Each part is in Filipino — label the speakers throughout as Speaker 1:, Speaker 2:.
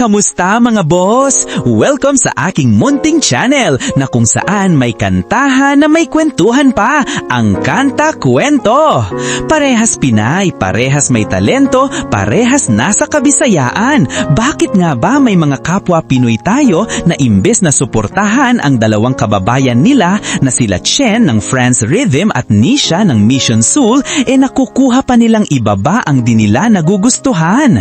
Speaker 1: Kamusta mga boss? Welcome sa aking munting channel na kung saan may kantahan na may kwentuhan pa, ang Kanta Kwento. Parehas Pinay, parehas may talento, parehas nasa kabisayaan. Bakit nga ba may mga kapwa Pinoy tayo na imbes na suportahan ang dalawang kababayan nila na sila Chen ng France Rhythm at Nisha ng Mission Soul e nakukuha pa nilang ibaba ang di nila nagugustuhan?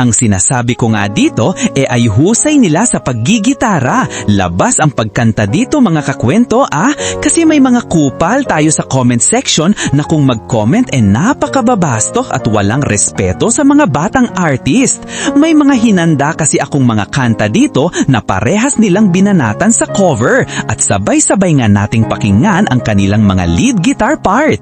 Speaker 1: Ang sinasabi ko nga dito e ay husay nila sa paggigitara. Labas ang pagkanta dito mga kakwento ah, kasi may mga kupal tayo sa comment section na kung mag-comment e napakababastok at walang respeto sa mga batang artist. May mga hinanda kasi akong mga kanta dito na parehas nilang binanatan sa cover at sabay-sabay nga nating pakinggan ang kanilang mga lead guitar part.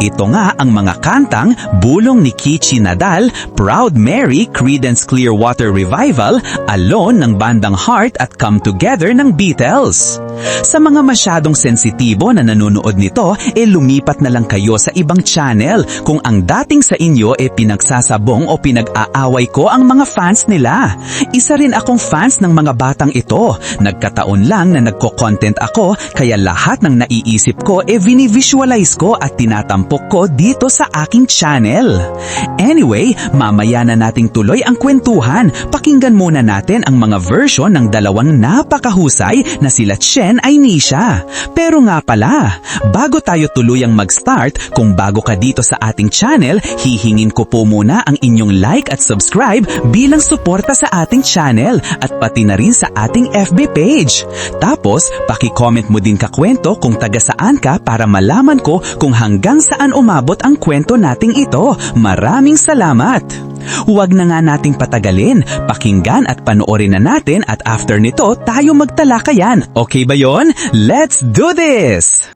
Speaker 1: Ito nga ang mga kantang Bulong ni Kichi Nadal, Proud Mary, Creedence Clearwater Revival, Alone ng bandang Heart at Come Together ng Beatles. Sa mga masyadong sensitibo na nanonood nito, e lumipat na lang kayo sa ibang channel kung ang dating sa inyo e pinagsasabong o pinag-aaway ko ang mga fans nila. Isa rin akong fans ng mga batang ito. Nagkataon lang na nagko-content ako kaya lahat ng naiisip ko e vini-visualize ko at tinatampok ko dito sa aking channel. Anyway, mamaya na nating tuloy ang kwentuhan. Pakinggan muna natin ang mga version ng dalawang napakahusay na sila Chen ay Nisha. Pero nga pala, bago tayo tuluyang mag-start, kung bago ka dito sa ating channel, hihingin ko po muna ang inyong like at subscribe bilang suporta sa ating channel at pati na rin sa ating FB page. Tapos, paki-comment mo din kakwento kung taga saan ka para malaman ko kung hanggang saan umabot ang kwento nating ito. Maraming salamat! Huwag na nga nating patagalin, pakinggan at panoorin na natin at after nito tayo magtalakayan. Okay ba yon? Let's do this!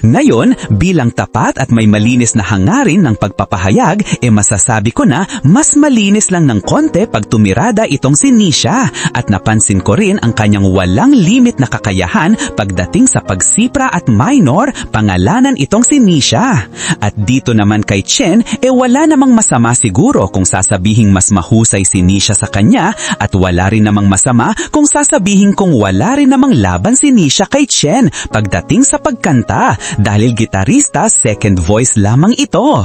Speaker 1: Ngayon, bilang tapat at may malinis na hangarin ng pagpapahayag, e masasabi ko na mas malinis lang ng konti pag tumirada itong si Nisha at napansin ko rin ang kanyang walang limit na kakayahan pagdating sa pagsipra at minor, pangalanan itong si Nisha. At dito naman kay Chen, e wala namang masama siguro kung sasabihing mas mahusay si Nisha sa kanya at wala rin namang masama kung sasabihin kung wala rin namang laban si Nisha kay Chen pagdating sa pagkanta dahil gitarista second voice lamang ito.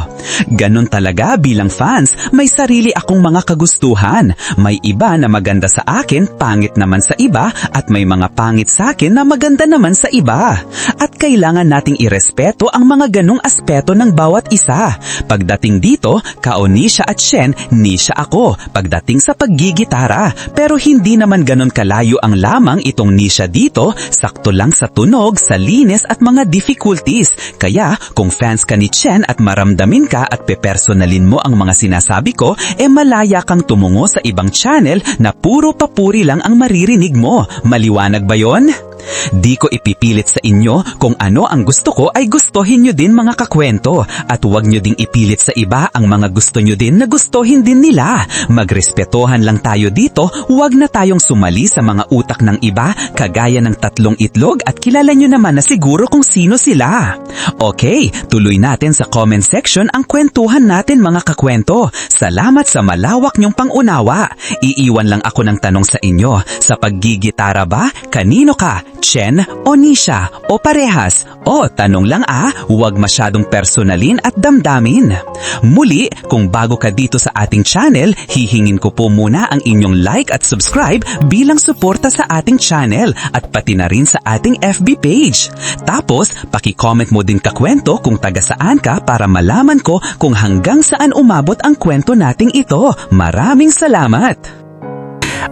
Speaker 1: Ganon talaga bilang fans, may sarili akong mga kagustuhan. May iba na maganda sa akin, pangit naman sa iba at may mga pangit sa akin na maganda naman sa iba. At kailangan nating irespeto ang mga ganong aspeto ng bawat isa. Pagdating dito, Kaonisha at Shen, Nisha ako pagdating sa paggigitara. Pero hindi naman ganon kalayo ang lamang itong Nisha dito, sakto lang sa tunog, sa linis at mga difficulties. Kaya kung fans ka ni Chen at maramdamin ka at pepersonalin mo ang mga sinasabi ko, e malaya kang tumungo sa ibang channel na puro papuri lang ang maririnig mo. Maliwanag ba yon? Di ko ipipilit sa inyo kung ano ang gusto ko ay gustuhin nyo din mga kakwento at huwag nyo ding ipilit sa iba ang mga gusto nyo din na gustuhin din nila. Magrespetohan lang tayo dito, huwag na tayong sumali sa mga utak ng iba kagaya ng tatlong itlog at kilala nyo naman na siguro kung sino sila. Okay, tuloy natin sa comment section ang kwentuhan natin mga kakwento. Salamat sa malawak nyong pangunawa. Iiwan lang ako ng tanong sa inyo. Sa paggigitara ba, kanino ka? Chen o Nisha o parehas? O tanong lang ah, huwag masyadong personalin at damdamin. Muli, kung bago ka dito sa ating channel, hihingin ko po muna ang inyong like at subscribe bilang suporta sa ating channel at pati na rin sa ating FB page. Tapos, paki-comment mo din kakwento kung taga saan ka para malaman ko kung hanggang saan umabot ang kwento nating ito. Maraming salamat!